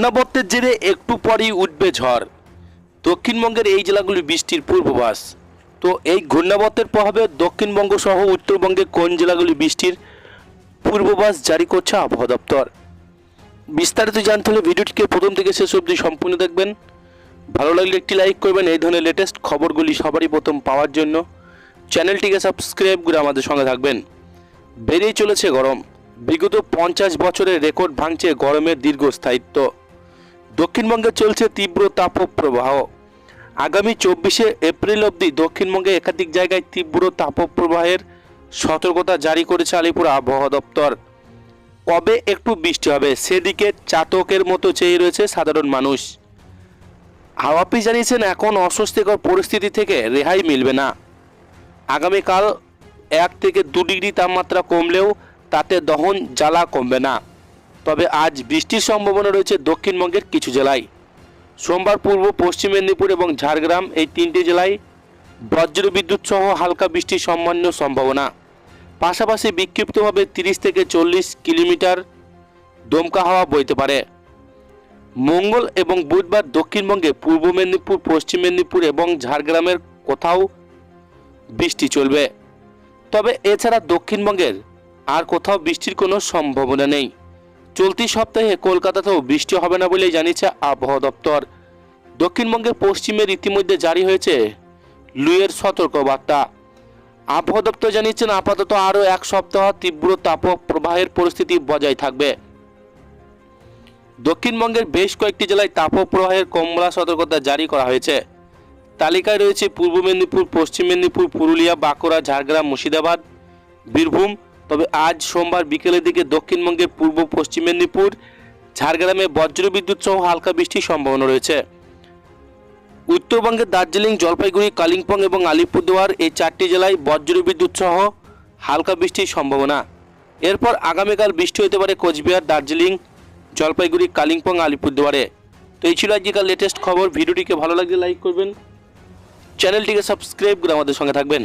ঘূর্ণাবর্তের জেরে একটু পরেই উঠবে ঝড়। দক্ষিণবঙ্গের এই জেলাগুলি বৃষ্টির পূর্বাভাস। তো এই ঘূর্ণাবর্তের প্রভাবে দক্ষিণবঙ্গ সহ উত্তরবঙ্গে কোন জেলাগুলি বৃষ্টির পূর্বাভাস জারি করছে আবহাওয়া দপ্তর? বিস্তারিত জানতে হলে ভিডিওটিকে প্রথম থেকে শেষ অবধি সম্পূর্ণ দেখবেন। ভালো লাগলে একটি লাইক করবেন, এই ধরনের লেটেস্ট খবরগুলি সবারই প্রথম পাওয়ার জন্য। চ্যানেলটিকে সাবস্ক্রাইব করে আমাদের সঙ্গে থাকবেন। বেড়েই চলেছে গরম। বিগত পঞ্চাশ বছরের রেকর্ড ভাঙছে গরমের দীর্ঘস্থায়িত্ব। দক্ষিণবঙ্গে চলছে তীব্র তাপপ্রবাহ। আগামী চব্বিশে এপ্রিল অবধি দক্ষিণবঙ্গে একাধিক জায়গায় তীব্র তাপপ্রবাহের সতর্কতা জারি করেছে আলিপুর আবহাওয়া দপ্তর। কবে একটু বৃষ্টি হবে? সেদিকে চাতকের মতো চেয়ে রয়েছে সাধারণ মানুষ। হাওয়াপি জানিয়েছেন, এখন অস্বস্তিকর পরিস্থিতি থেকে রেহাই মিলবে না। আগামীকাল এক থেকে দু ডিগ্রি তাপমাত্রা কমলেও তাতে দহন জ্বালা কমবে না। তবে আজ বৃষ্টির সম্ভাবনা রয়েছে দক্ষিণবঙ্গের কিছু জেলায়। সোমবার পূর্ব, পশ্চিম মেদিনীপুর এবং ঝাড়গ্রাম এই তিনটি জেলায় বজ্র বিদ্যুৎ সহ হালকা বৃষ্টির সামান্য সম্ভাবনা। পাশাপাশি বিক্ষিপ্তভাবে তিরিশ থেকে চল্লিশ কিলোমিটার দমকা হাওয়া বইতে পারে। মঙ্গল এবং বুধবার দক্ষিণবঙ্গে পূর্ব মেদিনীপুর, পশ্চিম মেদিনীপুর এবং ঝাড়গ্রামের কোথাও বৃষ্টি চলবে। তবে এছাড়া দক্ষিণবঙ্গের আর কোথাও বৃষ্টির কোনো সম্ভাবনা নেই। চলতি সপ্তাহে কলকাতাতেও বৃষ্টি হবে না বলেই জানিয়েছে আবহাওয়া দপ্তর। দক্ষিণবঙ্গের পশ্চিমের ইতিমধ্যে জারি হয়েছে লুয়ের সতর্কবার্তা। আবহাওয়া দপ্তর জানিয়েছেন আপাতত আরও এক সপ্তাহ তীব্র তাপ প্রবাহের পরিস্থিতি বজায় থাকবে। দক্ষিণবঙ্গের বেশ কয়েকটি জেলায় তাপপ্রবাহের কমলা সতর্কতা জারি করা হয়েছে। তালিকায় রয়েছে পূর্ব মেদিনীপুর, পশ্চিম মেদিনীপুর, পুরুলিয়া, বাঁকুড়া, ঝাড়গ্রাম, মুর্শিদাবাদ, বীরভূম তবে আজ সোমবার বিকেলের দিকে দক্ষিণবঙ্গের পূর্ব, পশ্চিম মেদিনীপুর, ঝাড়গ্রামে বজ্রবিদ্যুৎ সহ হালকা বৃষ্টির সম্ভাবনা রয়েছে। উত্তরবঙ্গের দার্জিলিং, জলপাইগুড়ি, কালিম্পং এবং আলিপুরদুয়ার এই চারটি জেলায় বজ্রবিদ্যুৎ সহ হালকা বৃষ্টির সম্ভাবনা। এরপর আগামীকাল বৃষ্টি হতে পারে কোচবিহার, দার্জিলিং, জলপাইগুড়ি, কালিম্পং, আলিপুরদুয়ারে। তো এই ছিল আজকের লেটেস্ট খবর। ভিডিওটিকে ভালো লাগলে লাইক করবেন। চ্যানেলটিকে সাবস্ক্রাইব করে আমাদের সঙ্গে থাকবেন।